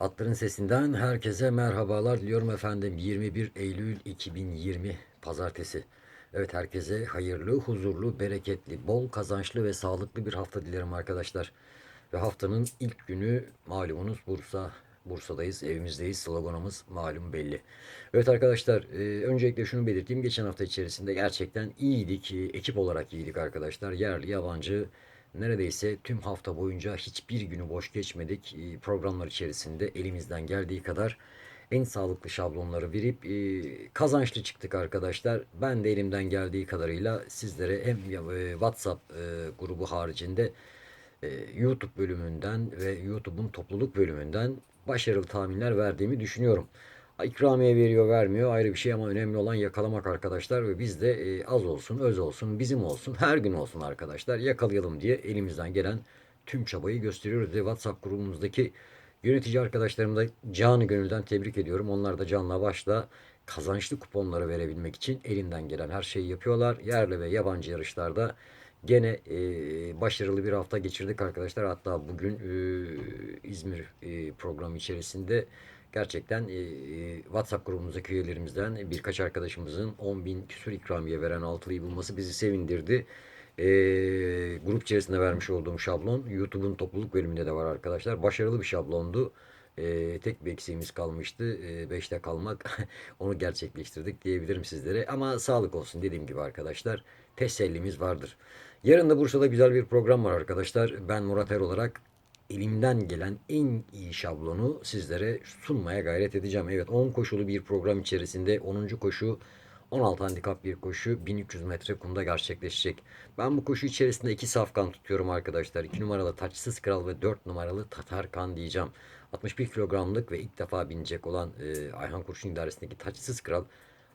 Atların sesinden herkese merhabalar diliyorum efendim. 21 Eylül 2020 Pazartesi. Evet herkese hayırlı, huzurlu, bereketli, bol kazançlı ve sağlıklı bir hafta dilerim arkadaşlar. Ve haftanın ilk günü malumunuz Bursa. Bursa'dayız, evimizdeyiz. Sloganımız malum belli. Evet arkadaşlar, e, öncelikle şunu belirteyim. Geçen hafta içerisinde gerçekten iyiydik. E, ekip olarak iyiydik arkadaşlar. Yerli, yabancı, Neredeyse tüm hafta boyunca hiçbir günü boş geçmedik. E, Programlar içerisinde elimizden geldiği kadar en sağlıklı şablonları verip e, kazançlı çıktık arkadaşlar. Ben de elimden geldiği kadarıyla sizlere hem e, WhatsApp e, grubu haricinde e, YouTube bölümünden ve YouTube'un topluluk bölümünden başarılı tahminler verdiğimi düşünüyorum. İkramiye veriyor vermiyor ayrı bir şey ama önemli olan yakalamak arkadaşlar ve biz de e, az olsun öz olsun bizim olsun her gün olsun arkadaşlar yakalayalım diye elimizden gelen tüm çabayı gösteriyoruz ve WhatsApp grubumuzdaki yönetici arkadaşlarımı da canı gönülden tebrik ediyorum. Onlar da canla başla kazançlı kuponları verebilmek için elinden gelen her şeyi yapıyorlar. Yerli ve yabancı yarışlarda gene e, başarılı bir hafta geçirdik arkadaşlar. Hatta bugün e, İzmir e, programı içerisinde Gerçekten e, WhatsApp grubumuzdaki üyelerimizden birkaç arkadaşımızın 10 bin küsur ikramiye veren altılıyı bulması bizi sevindirdi. E, grup içerisinde vermiş olduğum şablon YouTube'un topluluk bölümünde de var arkadaşlar. Başarılı bir şablondu. E, tek bir eksiğimiz kalmıştı. 5'te e, kalmak. Onu gerçekleştirdik diyebilirim sizlere. Ama sağlık olsun dediğim gibi arkadaşlar. Tesellimiz vardır. Yarın da Bursa'da güzel bir program var arkadaşlar. Ben Murat Er olarak elimden gelen en iyi şablonu sizlere sunmaya gayret edeceğim. Evet 10 koşulu bir program içerisinde 10. koşu 16 handikap bir koşu 1300 metre kumda gerçekleşecek. Ben bu koşu içerisinde iki safkan tutuyorum arkadaşlar. 2 numaralı Taçsız Kral ve 4 numaralı Tatar Kan diyeceğim. 61 kilogramlık ve ilk defa binecek olan e, Ayhan Kurşun idaresindeki Taçsız Kral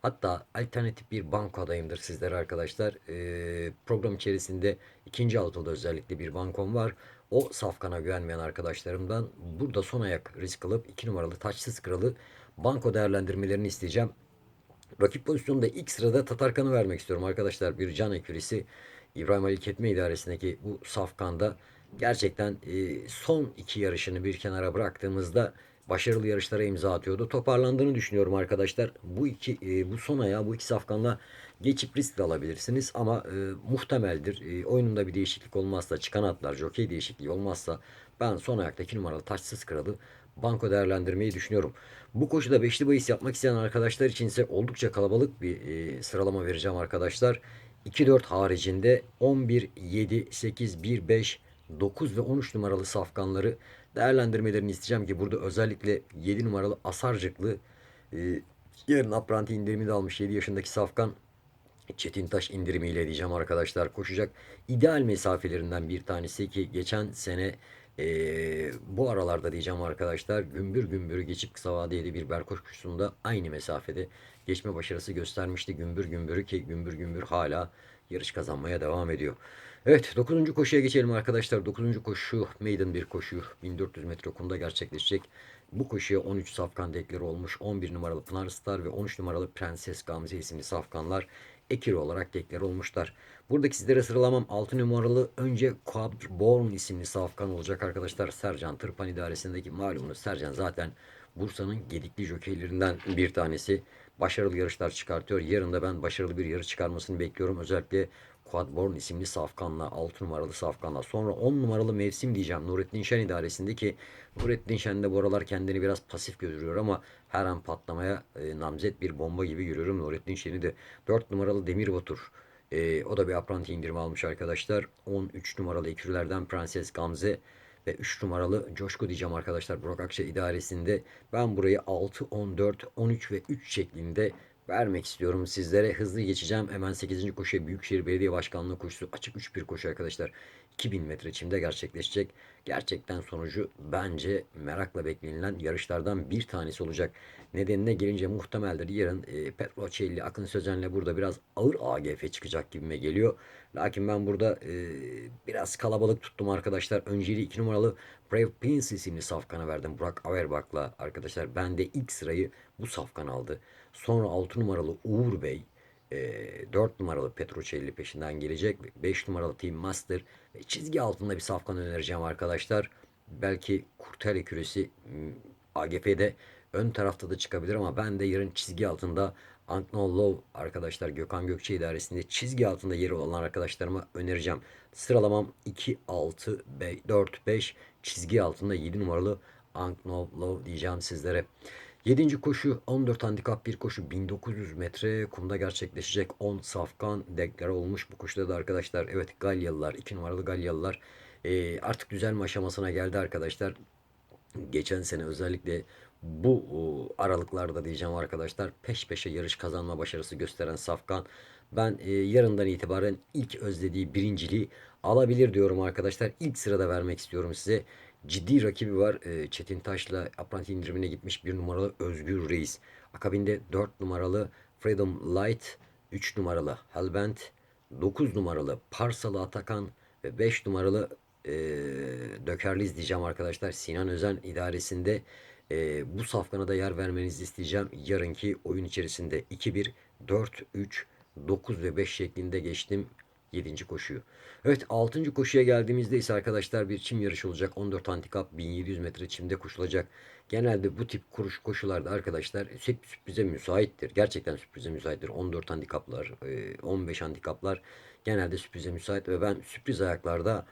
Hatta alternatif bir banko adayımdır sizlere arkadaşlar. E, program içerisinde ikinci altıda özellikle bir bankom var. O safkana güvenmeyen arkadaşlarımdan burada son ayak risk alıp 2 numaralı taçsız kralı banko değerlendirmelerini isteyeceğim. Rakip pozisyonda ilk sırada Tatarkan'ı vermek istiyorum arkadaşlar. Bir can ekürisi İbrahim Ali Ketme idaresindeki bu safkanda gerçekten e, son iki yarışını bir kenara bıraktığımızda başarılı yarışlara imza atıyordu. Toparlandığını düşünüyorum arkadaşlar. Bu iki e, bu son ayağı bu iki safkanla geçip risk alabilirsiniz ama e, muhtemeldir. E, oyununda bir değişiklik olmazsa çıkan atlar jokey değişikliği olmazsa ben son ayaktaki numaralı taçsız kralı banko değerlendirmeyi düşünüyorum. Bu koşuda beşli bahis yapmak isteyen arkadaşlar için ise oldukça kalabalık bir e, sıralama vereceğim arkadaşlar. 2-4 haricinde 11, 7, 8, 1, 5, 9 ve 13 numaralı safkanları değerlendirmelerini isteyeceğim ki burada özellikle 7 numaralı Asarcıklı e, yarın apranti indirimi de almış 7 yaşındaki safkan Çetin Taş indirimiyle diyeceğim arkadaşlar koşacak. ideal mesafelerinden bir tanesi ki geçen sene e, bu aralarda diyeceğim arkadaşlar gümbür gümbür geçip kısa vadeli bir berkoş koşusunda aynı mesafede geçme başarısı göstermişti. Gümbür gümbürü ki gümbür gümbür hala yarış kazanmaya devam ediyor. Evet 9. koşuya geçelim arkadaşlar. 9. koşu maiden bir koşu 1400 metre kumda gerçekleşecek. Bu koşuya 13 safkan dekleri olmuş. 11 numaralı Pınar Star ve 13 numaralı Prenses Gamze isimli safkanlar ekiri olarak dekler olmuşlar. Buradaki sizlere sıralamam 6 numaralı önce Quadborn isimli safkan olacak arkadaşlar. Sercan Tırpan idaresindeki malumunuz Sercan zaten Bursa'nın gedikli jokeylerinden bir tanesi. Başarılı yarışlar çıkartıyor. Yarın da ben başarılı bir yarış çıkarmasını bekliyorum. Özellikle Quadborn isimli safkanla 6 numaralı safkanla sonra 10 numaralı mevsim diyeceğim Nurettin Şen idaresindeki Nurettin Şen de bu aralar kendini biraz pasif görüyor ama her an patlamaya e, namzet bir bomba gibi görüyorum Nurettin Şen'i de 4 numaralı Demir Batur e, o da bir apranti indirimi almış arkadaşlar 13 numaralı ekürlerden Prenses Gamze ve 3 numaralı Coşku diyeceğim arkadaşlar Burak Akça idaresinde ben burayı 6, 14, 13 ve 3 şeklinde vermek istiyorum sizlere. Hızlı geçeceğim. Hemen 8. koşuya Büyükşehir Belediye Başkanlığı koşusu açık 3-1 koşu arkadaşlar. 2000 metre çimde gerçekleşecek. Gerçekten sonucu bence merakla beklenilen yarışlardan bir tanesi olacak. Nedenine gelince muhtemeldir. Yarın e, Petro Çelli, Akın Sözen'le burada biraz ağır AGF çıkacak gibime geliyor. Lakin ben burada e, biraz kalabalık tuttum arkadaşlar. Önceliği 2 numaralı Brave Prince isimli safkana verdim. Burak Averbak'la arkadaşlar. Ben de ilk sırayı bu safkan aldı. Sonra 6 numaralı Uğur Bey, 4 e, numaralı Petrocelli peşinden gelecek. 5 numaralı Team Master ve çizgi altında bir safkan önereceğim arkadaşlar. Belki Kurtele küresi AGF'de ön tarafta da çıkabilir ama ben de yarın çizgi altında Anknol Low arkadaşlar Gökhan Gökçe idaresinde çizgi altında yeri olan arkadaşlarıma önereceğim. Sıralamam 2, 6, 4, 5 çizgi altında 7 numaralı Anknol Low diyeceğim sizlere. 7. koşu 14 handikap bir koşu 1900 metre kumda gerçekleşecek 10 safkan deklar olmuş bu koşuda da arkadaşlar. Evet Galyalılar 2 numaralı Galyalılar e, artık düzelme aşamasına geldi arkadaşlar. Geçen sene özellikle bu aralıklarda diyeceğim arkadaşlar peş peşe yarış kazanma başarısı gösteren Safkan ben e, yarından itibaren ilk özlediği birinciliği alabilir diyorum arkadaşlar. İlk sırada vermek istiyorum size. Ciddi rakibi var. E, Çetin Taş'la apranti indirimine gitmiş bir numaralı Özgür Reis. Akabinde 4 numaralı Freedom Light, 3 numaralı Hellbent, 9 numaralı Parsalı Atakan ve 5 numaralı e, Dökerliz diyeceğim arkadaşlar. Sinan Özen idaresinde e, bu safkana da yer vermenizi isteyeceğim. Yarınki oyun içerisinde 2-1, 4-3, 9 ve 5 şeklinde geçtim 7. koşuyu. Evet 6. koşuya geldiğimizde ise arkadaşlar bir çim yarışı olacak. 14 handikap 1700 metre çimde koşulacak. Genelde bu tip kuruş koşularda arkadaşlar sürprize müsaittir. Gerçekten sürprize müsaittir. 14 handikaplar, 15 handikaplar genelde sürprize müsait ve ben sürpriz ayaklarda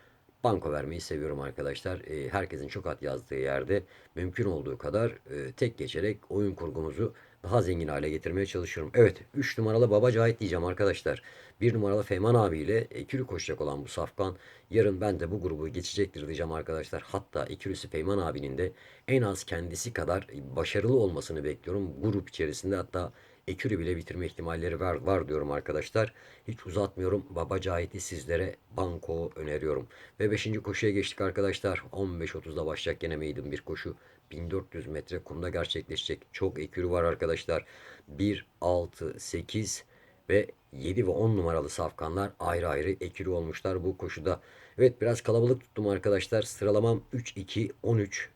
banko vermeyi seviyorum arkadaşlar. E, herkesin çok at yazdığı yerde mümkün olduğu kadar e, tek geçerek oyun kurgumuzu daha zengin hale getirmeye çalışıyorum. Evet 3 numaralı Baba Cahit diyeceğim arkadaşlar. 1 numaralı Feyman abiyle ikili koşacak olan bu Safkan yarın ben de bu grubu geçecektir diyeceğim arkadaşlar. Hatta ikilisi Feyman abinin de en az kendisi kadar başarılı olmasını bekliyorum. Grup içerisinde hatta ekürü bile bitirme ihtimalleri var, var diyorum arkadaşlar. Hiç uzatmıyorum. Baba Cahit'i sizlere banko öneriyorum. Ve 5. koşuya geçtik arkadaşlar. 15.30'da başlayacak gene meydan bir koşu. 1400 metre kumda gerçekleşecek. Çok ekürü var arkadaşlar. 1, 6, 8 ve 7 ve 10 numaralı safkanlar ayrı ayrı ekürü olmuşlar bu koşuda. Evet biraz kalabalık tuttum arkadaşlar. Sıralamam 3, 2, 13,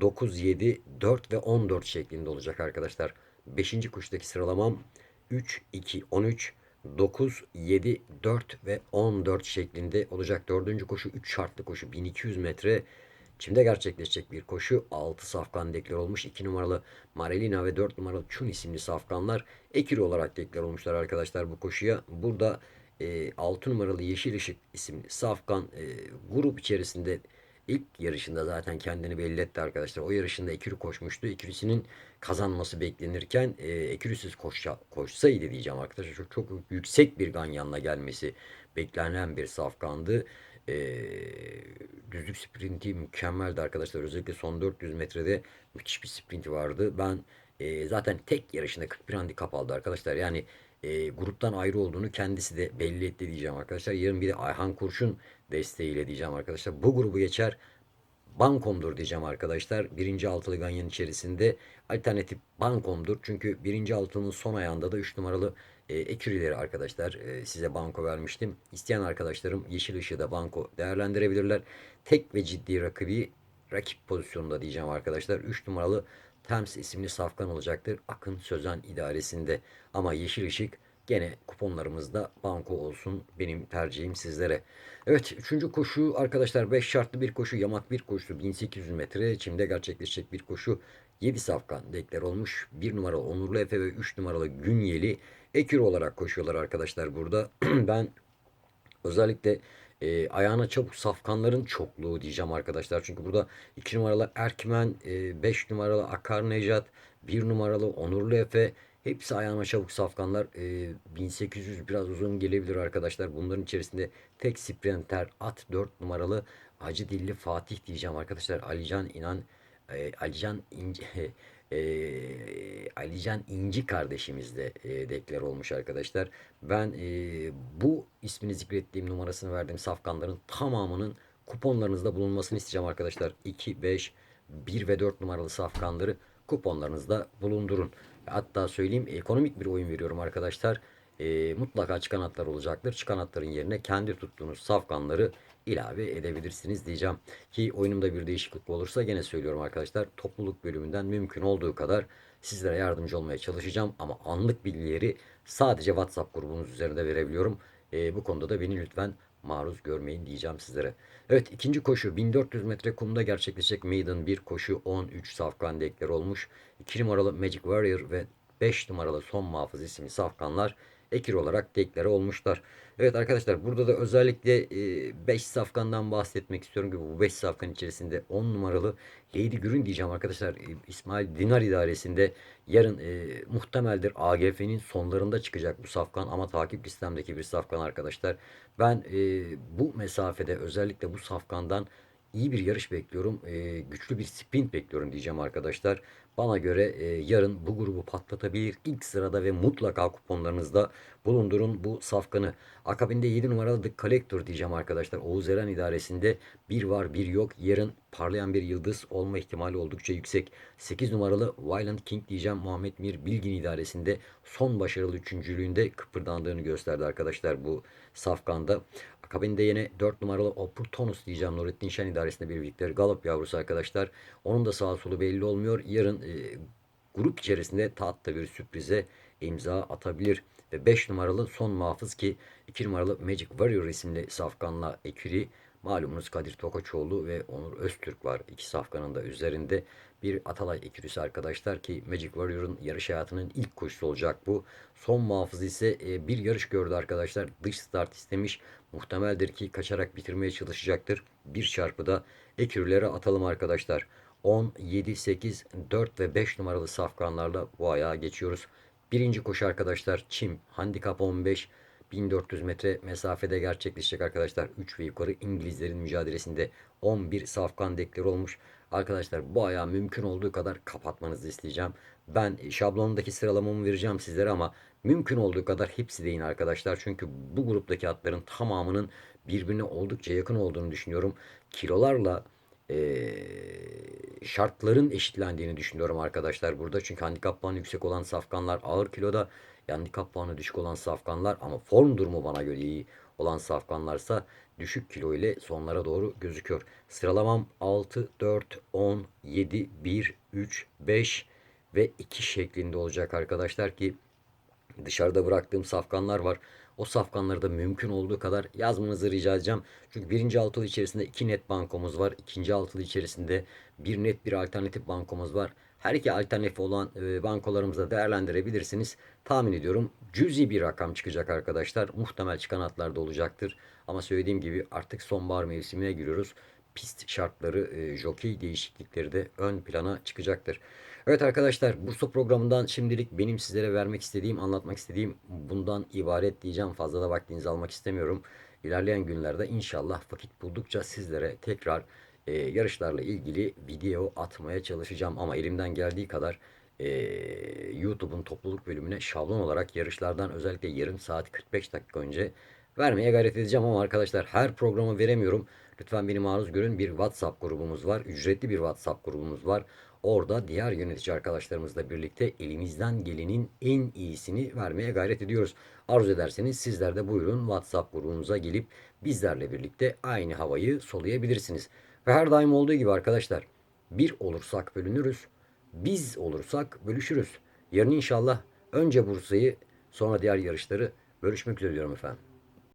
9, 7, 4 ve 14 şeklinde olacak arkadaşlar. 5. koşudaki sıralamam 3, 2, 13, 9, 7, 4 ve 14 şeklinde olacak. 4. koşu 3 şartlı koşu 1200 metre. Çimde gerçekleşecek bir koşu 6 safkan deklar olmuş. 2 numaralı Marilina ve 4 numaralı Çun isimli safkanlar ekili olarak deklar olmuşlar arkadaşlar bu koşuya. Burada e, 6 numaralı Yeşil Işık isimli safkan e, grup içerisinde ilk yarışında zaten kendini belli etti arkadaşlar. O yarışında Ekürü koşmuştu. Ekürüsünün kazanması beklenirken e, Ekürüsüz koşsa, koşsaydı diyeceğim arkadaşlar. Çok, çok yüksek bir ganyanla gelmesi beklenen bir safkandı. E, düzlük sprinti mükemmeldi arkadaşlar. Özellikle son 400 metrede müthiş bir sprinti vardı. Ben e, zaten tek yarışında 41 handikap aldı arkadaşlar. Yani e, gruptan ayrı olduğunu kendisi de belli etti diyeceğim arkadaşlar. Yarın bir de Ayhan Kurşun desteğiyle diyeceğim arkadaşlar. Bu grubu geçer. Bankom'dur diyeceğim arkadaşlar. Birinci altılı ganyan içerisinde alternatif Bankom'dur. Çünkü birinci altının son ayağında da 3 numaralı e, ekürileri arkadaşlar e, size banko vermiştim. İsteyen arkadaşlarım yeşil ışığı da banko değerlendirebilirler. Tek ve ciddi rakibi rakip pozisyonunda diyeceğim arkadaşlar. 3 numaralı Thames isimli safkan olacaktır. Akın Sözen idaresinde. Ama yeşil ışık gene kuponlarımızda banko olsun. Benim tercihim sizlere. Evet üçüncü koşu arkadaşlar 5 şartlı bir koşu. Yamak bir koşu 1800 metre. Çimde gerçekleşecek bir koşu. 7 safkan dekler olmuş. 1 numaralı Onurlu Efe ve 3 numaralı Günyeli ekür olarak koşuyorlar arkadaşlar burada. ben özellikle e, ayağına çabuk safkanların çokluğu diyeceğim arkadaşlar. Çünkü burada 2 numaralı Erkmen, 5 e, numaralı Akar Nejat, 1 numaralı Onurlu Efe hepsi ayağına çabuk safkanlar. E, 1800 biraz uzun gelebilir arkadaşlar. Bunların içerisinde tek sprinter at 4 numaralı Acı Dilli Fatih diyeceğim arkadaşlar. Alican inan e, Alican İnce e, Alican İnci kardeşimiz de e, deklar olmuş arkadaşlar. Ben e, bu ismini zikrettiğim numarasını verdiğim safkanların tamamının kuponlarınızda bulunmasını isteyeceğim arkadaşlar. 2, 5, 1 ve 4 numaralı safkanları kuponlarınızda bulundurun. Hatta söyleyeyim ekonomik bir oyun veriyorum arkadaşlar. E, mutlaka çıkan atlar olacaktır. Çıkan atların yerine kendi tuttuğunuz safkanları ilave edebilirsiniz diyeceğim. Ki oyunumda bir değişiklik olursa gene söylüyorum arkadaşlar. Topluluk bölümünden mümkün olduğu kadar sizlere yardımcı olmaya çalışacağım. Ama anlık bilgileri sadece WhatsApp grubunuz üzerinde verebiliyorum. E, bu konuda da beni lütfen maruz görmeyin diyeceğim sizlere. Evet ikinci koşu 1400 metre kumda gerçekleşecek maiden bir koşu 13 safkan dekler olmuş. 2 numaralı Magic Warrior ve 5 numaralı Son Muhafız isimli safkanlar ekir olarak deklare olmuşlar. Evet arkadaşlar burada da özellikle 5 safkandan bahsetmek istiyorum ki bu 5 safkan içerisinde 10 numaralı Lady Gürün diyeceğim arkadaşlar. E, İsmail Dinar idaresinde yarın e, muhtemeldir AGF'nin sonlarında çıkacak bu safkan ama takip listemdeki bir safkan arkadaşlar. Ben e, bu mesafede özellikle bu safkandan iyi bir yarış bekliyorum. E, güçlü bir sprint bekliyorum diyeceğim arkadaşlar. Bana göre e, yarın bu grubu patlatabilir. İlk sırada ve mutlaka kuponlarınızda bulundurun bu safkanı. Akabinde 7 numaralı The Collector diyeceğim arkadaşlar. Oğuz Eren idaresinde bir var bir yok. Yarın parlayan bir yıldız olma ihtimali oldukça yüksek. 8 numaralı Violent King diyeceğim. Muhammed Mir Bilgin idaresinde son başarılı üçüncülüğünde kıpırdandığını gösterdi arkadaşlar bu safkanda. Akabinde yine 4 numaralı Opportunus diyeceğim Nurettin Şen idaresinde bir birlikte Galop yavrusu arkadaşlar. Onun da sağ solu belli olmuyor. Yarın e, grup içerisinde tatlı bir sürprize imza atabilir. Ve 5 numaralı son muhafız ki 2 numaralı Magic Warrior isimli safkanla ekiri malumunuz Kadir Tokaçoğlu ve Onur Öztürk var. İki safkanın da üzerinde bir Atalay ekürüsü arkadaşlar ki Magic Warrior'ın yarış hayatının ilk koşusu olacak bu. Son muhafız ise e, bir yarış gördü arkadaşlar. Dış start istemiş. Muhtemeldir ki kaçarak bitirmeye çalışacaktır. Bir çarpıda ekürülere atalım arkadaşlar. 10, 7, 8, 4 ve 5 numaralı safkanlarla bu ayağa geçiyoruz. Birinci koşu arkadaşlar Çim handikap 15 1400 metre mesafede gerçekleşecek arkadaşlar. 3 ve yukarı İngilizlerin mücadelesinde 11 safkan dekleri olmuş. Arkadaşlar bu ayağı mümkün olduğu kadar kapatmanızı isteyeceğim. Ben şablonundaki sıralamamı vereceğim sizlere ama mümkün olduğu kadar hepsi deyin arkadaşlar. Çünkü bu gruptaki atların tamamının birbirine oldukça yakın olduğunu düşünüyorum. Kilolarla e, şartların eşitlendiğini düşünüyorum arkadaşlar burada. Çünkü handikap puanı yüksek olan safkanlar ağır kiloda, handikap puanı düşük olan safkanlar ama form durumu bana göre iyi olan safkanlarsa düşük kilo ile sonlara doğru gözüküyor. Sıralamam 6, 4, 10, 7, 1, 3, 5 ve 2 şeklinde olacak arkadaşlar ki dışarıda bıraktığım safkanlar var. O safkanları da mümkün olduğu kadar yazmanızı rica edeceğim. Çünkü birinci altılı içerisinde iki net bankomuz var. İkinci altılı içerisinde bir net bir alternatif bankomuz var. Her iki alternatif olan e, bankolarımızı değerlendirebilirsiniz. Tahmin ediyorum cüzi bir rakam çıkacak arkadaşlar. Muhtemel çıkan atlar da olacaktır. Ama söylediğim gibi artık sonbahar mevsimine giriyoruz. Pist şartları, e, jockey değişiklikleri de ön plana çıkacaktır. Evet arkadaşlar Bursa programından şimdilik benim sizlere vermek istediğim, anlatmak istediğim bundan ibaret diyeceğim. Fazla da vaktinizi almak istemiyorum. İlerleyen günlerde inşallah vakit buldukça sizlere tekrar e, yarışlarla ilgili video atmaya çalışacağım. Ama elimden geldiği kadar e, YouTube'un topluluk bölümüne şablon olarak yarışlardan özellikle yarım saat 45 dakika önce vermeye gayret edeceğim ama arkadaşlar her programı veremiyorum. Lütfen beni maruz görün. Bir WhatsApp grubumuz var. Ücretli bir WhatsApp grubumuz var. Orada diğer yönetici arkadaşlarımızla birlikte elimizden gelenin en iyisini vermeye gayret ediyoruz. Arzu ederseniz sizler de buyurun WhatsApp grubumuza gelip bizlerle birlikte aynı havayı soluyabilirsiniz. Ve her daim olduğu gibi arkadaşlar bir olursak bölünürüz. Biz olursak bölüşürüz. Yarın inşallah önce Bursa'yı sonra diğer yarışları görüşmek üzere diyorum efendim.